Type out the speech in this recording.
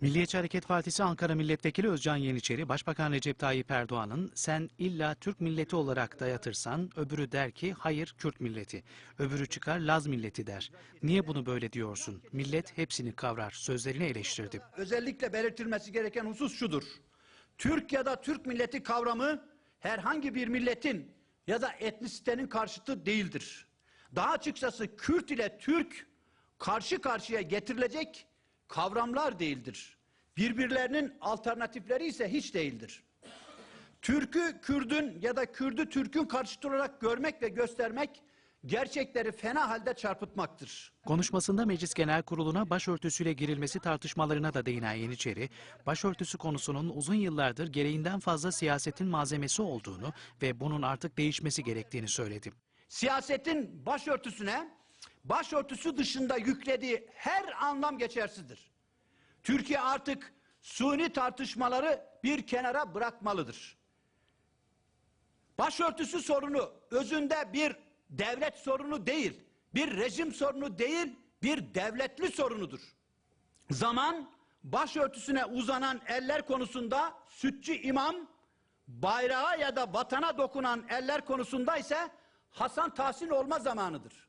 Milliyetçi Hareket Partisi Ankara Milletvekili Özcan Yeniçeri, Başbakan Recep Tayyip Erdoğan'ın sen illa Türk milleti olarak dayatırsan öbürü der ki hayır Kürt milleti, öbürü çıkar Laz milleti der. Niye bunu böyle diyorsun? Millet hepsini kavrar sözlerini eleştirdi. özellikle belirtilmesi gereken husus şudur. Türk ya da Türk milleti kavramı herhangi bir milletin ya da etnisitenin karşıtı değildir. Daha açıkçası Kürt ile Türk karşı karşıya getirilecek kavramlar değildir. Birbirlerinin alternatifleri ise hiç değildir. Türk'ü Kürdün ya da Kürd'ü Türk'ün karşıtı olarak görmek ve göstermek gerçekleri fena halde çarpıtmaktır. Konuşmasında Meclis Genel Kurulu'na başörtüsüyle girilmesi tartışmalarına da değinen Yeniçeri, başörtüsü konusunun uzun yıllardır gereğinden fazla siyasetin malzemesi olduğunu ve bunun artık değişmesi gerektiğini söyledi. siyasetin başörtüsüne başörtüsü dışında yüklediği her anlam geçersizdir. Türkiye artık suni tartışmaları bir kenara bırakmalıdır. Başörtüsü sorunu özünde bir devlet sorunu değil, bir rejim sorunu değil, bir devletli sorunudur. Zaman başörtüsüne uzanan eller konusunda sütçü imam, bayrağa ya da vatana dokunan eller konusunda ise Hasan Tahsin olma zamanıdır.